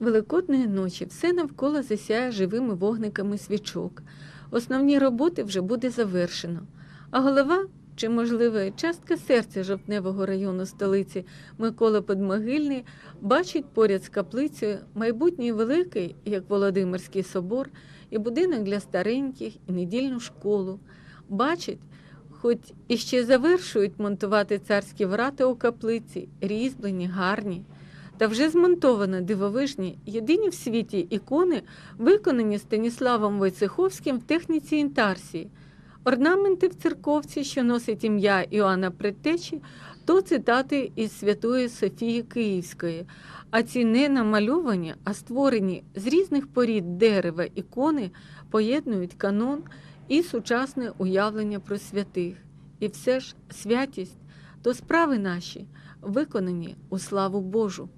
Великодної ночі все навколо засяє живими вогниками свічок. Основні роботи вже буде завершено. А голова, чи, можливо, частка серця жовтневого району столиці Микола Подмогильний бачить поряд з каплицею майбутній великий, як Володимирський собор, і будинок для стареньких, і недільну школу. Бачить, хоч іще завершують монтувати царські врата у каплиці, різьблені, гарні. Та вже змонтовано дивовижні, єдині в світі ікони, виконані Станіславом Войцеховським в техніці інтарсії. Орнаменти в церковці, що носить ім'я Іоанна Предтечі, то цитати із Святої Софії Київської. А ці не намальовані, а створені з різних порід дерева ікони поєднують канон і сучасне уявлення про святих. І все ж святість то справи наші, виконані у славу Божу.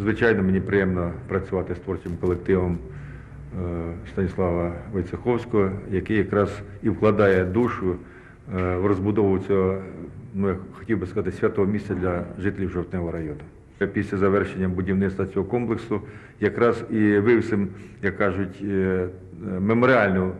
Звичайно, мені приємно працювати з творчим колективом е, Станіслава Войцеховського, який якраз і вкладає душу е, в розбудову цього, ну я хотів би сказати, святого місця для жителів Жовтневого району. Після завершення будівництва цього комплексу якраз і вивісимо, як кажуть, е, меморіальну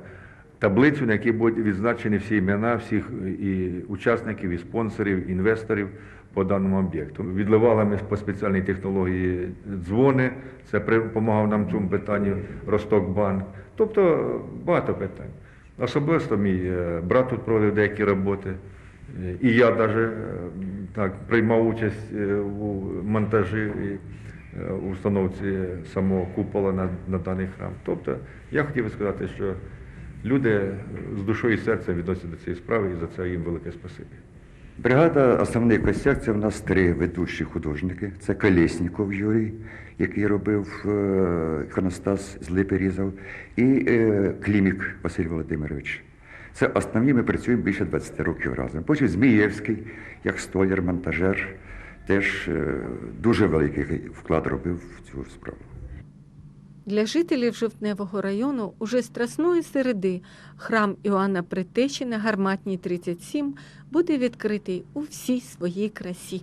таблицю, на якій будуть відзначені всі імена всіх і учасників, і спонсорів, інвесторів по даному об'єкту. Відливали ми по спеціальній технології дзвони, це допомагав нам в цьому питанні Ростокбанк. Тобто багато питань. Особисто мій е, брат тут проводив деякі роботи. Е, І я навіть так приймав участь е, у монтажі і е, установці самого купола на, на даний храм. Тобто я хотів би сказати, що люди з душою і серцем відносяться до цієї справи, і за це їм велике спасибі. Бригада основний костяк це в нас три ведучі художники. Це Колєсніков Юрій, який робив е, іконостас з липи різав, і е, Клімік Василь Володимирович. Це основні ми працюємо більше 20 років разом. Потім Змієвський, як столяр, монтажер, теж е, дуже великий вклад робив в цю справу. Для жителів Жовтневого району уже страсної середи храм Іоанна Притечі на Гарматній 37 буде відкритий у всій своїй красі.